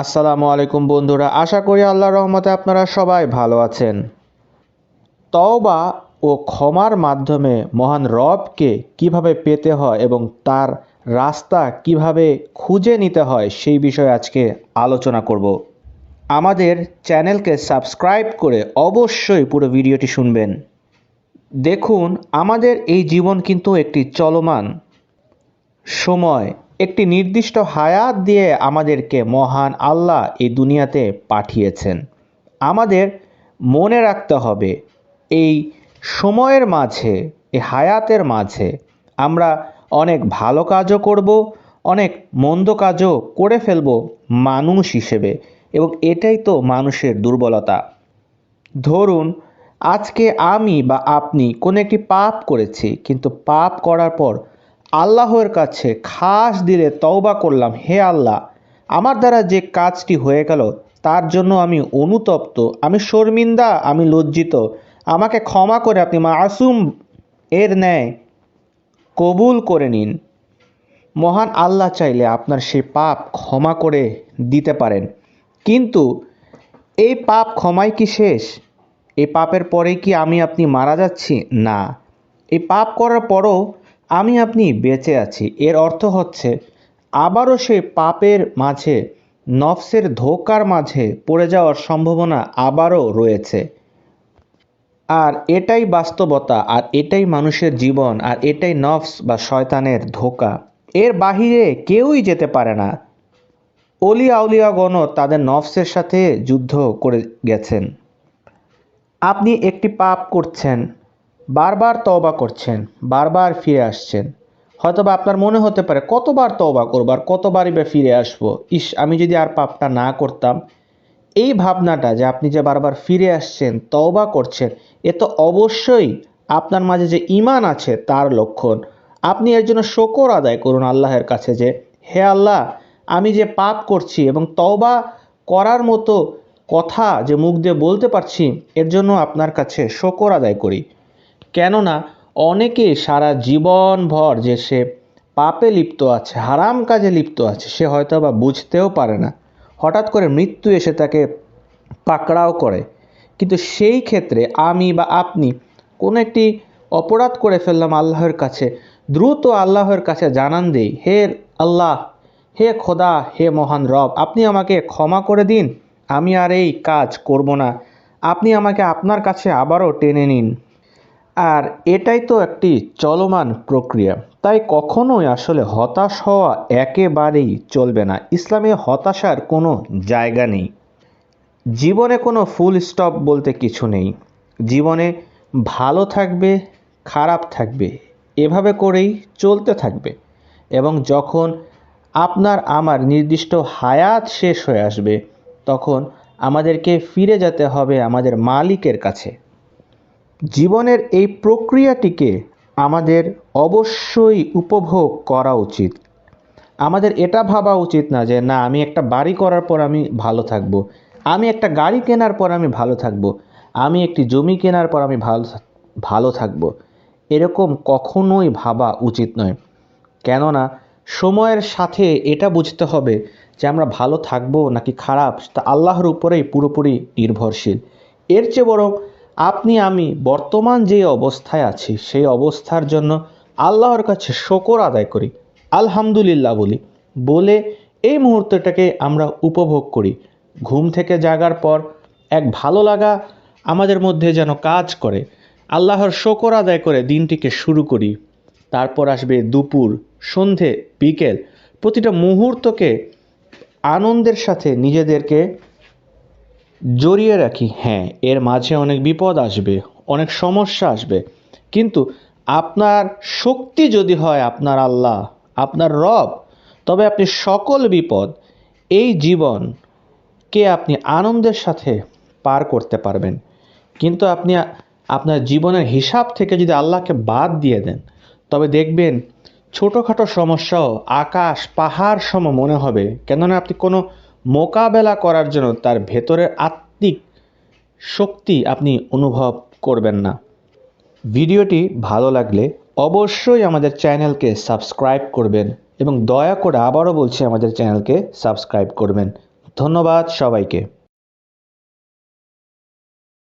আসসালামু আলাইকুম বন্ধুরা, আশা করি আল্লাহর রহমতে আপনারা সবাই ভালো আছেন। তওবা ও ক্ষমার মাধ্যমে মহান রবকে কীভাবে পেতে হয় এবং তার রাস্তা কীভাবে খুঁজে নিতে হয় সেই বিষয়ে আজকে আলোচনা করব। আমাদের চ্যানেলকে সাবস্ক্রাইব করে অবশ্যই পুরো ভিডিওটি শুনবেন। দেখুন, আমাদের এই জীবন কিন্তু একটি চলমান সময়। একটি নির্দিষ্ট হায়াত দিয়ে আমাদেরকে মহান আল্লাহ এই দুনিয়াতে পাঠিয়েছেন। আমাদের মনে রাখতে হবে, এই সময়ের মাঝে, এই হায়াতের মাঝে আমরা অনেক ভালো কাজও করব, অনেক মন্দ কাজও করে ফেলব মানুষ হিসেবে এবং এটাই তো মানুষের দুর্বলতা। ধরুন, আজকে আমি বা আপনি কোনো একটি পাপ করেছি, কিন্তু পাপ করার পর আল্লাহর কাছে খাস দিলে তওবা করলাম, হে আল্লাহ, আমার দ্বারা যে কাজটি হয়ে গেল, তার জন্য আমি অনুতপ্ত, আমি শর্মিন্দা, আমি লজ্জিত। আমাকে ক্ষমা করে আপনি মাসুম এর ন্যায় কবুল করে নিন। মহান আল্লাহ চাইলে আপনার সেই পাপ ক্ষমা করে দিতে পারেন। কিন্তু এই পাপ ক্ষমাই কি শেষ? এই পাপের পরেই কি আমি আপনি মারা যাচ্ছি? না। এই পাপ করার পরও আমি আপনি বেঁচে আছি। এর অর্থ হচ্ছে, আবারও সে পাপের মাঝে, নফসের ধোকার মাঝে পড়ে যাওয়ার সম্ভাবনা আবারও রয়েছে। আর এটাই বাস্তবতা, আর এটাই মানুষের জীবন, আর এটাই নফস বা শয়তানের ধোকা। এর বাহিরে কেউই যেতে পারে না। অলিয়া আউলিয়াগণও তাদের নফসের সাথে যুদ্ধ করে গেছেন। আপনি একটি পাপ করছেন বারবার তওবা করছেন, বারবার ফিরে আসছেন। হয়তোবা আপনার মনে হতে পারে, কতবার তওবা করব আর কতবারই বা ফিরে আসব? ইস, আমি যদি আর পাপটা না করতাম। এই ভাবনাটা যে আপনি যে বারবার ফিরে আসছেন, তওবা করছেন, এ তো অবশ্যই আপনার মাঝে যে ইমান আছে তার লক্ষণ। আপনি এর জন্য শকর আদায় করুন আল্লাহের কাছে যে, হে আল্লাহ, আমি যে পাপ করছি এবং তওবা করার মতো কথা যে মুখ দিয়ে বলতে পারছি, এর জন্য আপনার কাছে শকর আদায় করি। কেননা অনেকে সারা জীবনভর যে সে পাপে লিপ্ত আছে, হারাম কাজে লিপ্ত আছে, সে হয়তো বা বুঝতেও পারে না। হঠাৎ করে মৃত্যু এসে তাকে পাকড়াও করে। কিন্তু সেই ক্ষেত্রে আমি বা আপনি কোনো একটি অপরাধ করে ফেললাম আল্লাহর কাছে, দ্রুত আল্লাহর কাছে জানান দেই, হে আল্লাহ, হে খোদা, হে মহান রব, আপনি আমাকে ক্ষমা করে দিন, আমি আর এই কাজ করব না। আপনি আমাকে আপনার কাছে আবারও টেনে নিন। আর এটাই তো একটি চলমান প্রক্রিয়া। তাই কখনোই আসলে হতাশ হওয়া একেবারেই চলবে না। ইসলামে হতাশার কোনো জায়গা নেই। জীবনে কোনো ফুল স্টপ বলতে কিছু নেই। জীবনে ভালো থাকবে, খারাপ থাকবে, এভাবে করেই চলতে থাকবে। এবং যখন আপনার আমার নির্দিষ্ট হায়াত শেষ হয়ে আসবে, তখন আমাদেরকে ফিরে যেতে হবে আমাদের মালিকের কাছে। জীবনের এই প্রক্রিয়াটিকে আমাদের অবশ্যই উপভোগ করা উচিত। আমাদের এটা ভাবা উচিত না যে, না, আমি একটা বাড়ি করার পর আমি ভালো থাকব। আমি একটা গাড়ি কেনার পর আমি ভালো থাকব। আমি একটি জমি কেনার পর আমি ভালো ভালো থাকব। এরকম কখনোই ভাবা উচিত নয়। কেননা, সময়ের সাথে এটা বুঝতে হবে যে, আমরা ভালো থাকব নাকি খারাপ, তা আল্লাহর উপরেই পুরোপুরি নির্ভরশীল। এর চেয়ে বরং আপনি, আমি বর্তমান যে অবস্থায় আছি, সেই অবস্থার জন্য আল্লাহর কাছে শকর আদায় করি, আলহামদুলিল্লাহ বলি। বলে এই মুহূর্তটাকে আমরা উপভোগ করি। ঘুম থেকে জাগার পর এক ভালো লাগা আমাদের মধ্যে যেন কাজ করে। আল্লাহর শকর আদায় করে দিনটিকে শুরু করি। তারপর আসবে দুপুর, সন্ধে, বিকেল। প্রতিটা মুহূর্তকে আনন্দের সাথে নিজেদেরকে জড়িয়ে রাখি হ্যাঁ এর মাঝে অনেক বিপদ আসবে, অনেক সমস্যা আসবে, কিন্তু আপনার শক্তি যদি হয় আপনার আল্লাহ, আপনার রব, তবে আপনি সকল বিপদ এই জীবনকে আপনি আনন্দের সাথে পার করতে পারবেন। কিন্তু আপনি আপনার জীবনের হিসাব থেকে যদি আল্লাহকে বাদ দিয়ে দেন, তবে দেখবেন ছোটোখাটো সমস্যাও আকাশ, পাহাড় সম মনে হবে। কেননা আপনি কোনো মোকাবেলা করার জন্য তার ভেতরের আত্মিক শক্তি আপনি অনুভব করবেন না। ভিডিওটি ভালো লাগলে অবশ্যই আমাদের চ্যানেলকে সাবস্ক্রাইব করবেন এবং দয়া করে আবারও বলছি, আমাদের চ্যানেলকে সাবস্ক্রাইব করবেন। ধন্যবাদ সবাইকে।